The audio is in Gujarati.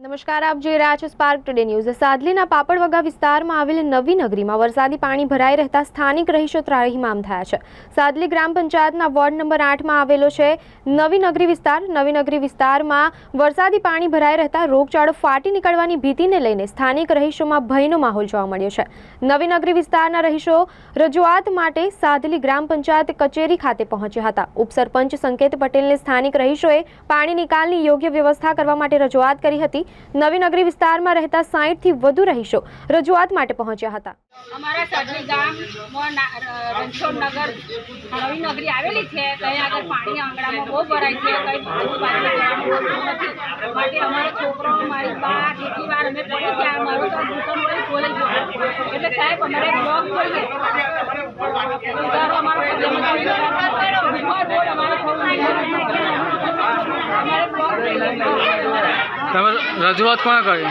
નમસ્કાર, આપ જોઈ રહ્યા છો સ્પાર્ક ટુડે ન્યૂઝ સાદલીના પાપડવગા વિસ્તારમાં આવેલ નવી નગરીમાં વરસાદી પાણી ભરાઈ રહેતા સ્થાનિક રહીશો ત્રાહીમામ થયા છે. સાદલી ગ્રામ પંચાયતના વોર્ડ નંબર આઠમાં આવેલો છે નવી નગરી વિસ્તાર. નવી નગરી વિસ્તારમાં વરસાદી પાણી ભરાઈ રહેતા રોગચાળો ફાટી નીકળવાની ભીતિને લઈને સ્થાનિક રહીશોમાં ભયનો માહોલ જોવા મળ્યો છે. નવી નગરી વિસ્તારના રહીશો રજૂઆત માટે સાદલી ગ્રામ પંચાયત કચેરી ખાતે પહોંચ્યા હતા. ઉપસરપંચ સંકેત પટેલને સ્થાનિક રહીશોએ પાણી નિકાલની યોગ્ય વ્યવસ્થા કરવા માટે રજૂઆત કરી હતી. નવી નગરી વિસ્તારમાં રહેતા સાહીઠથી વધુ રહીશો રજૂઆત માટે પહોંચ્યા હતા. અમારા સાહેબ, અમારે બ્લોક જોઈએ. અમારો પગલામાં જોઈએ. બીમાર રોડ અમારો થોડું અમારે બ્લોક જોઈએ તમે રજૂઆત કોણે કરી?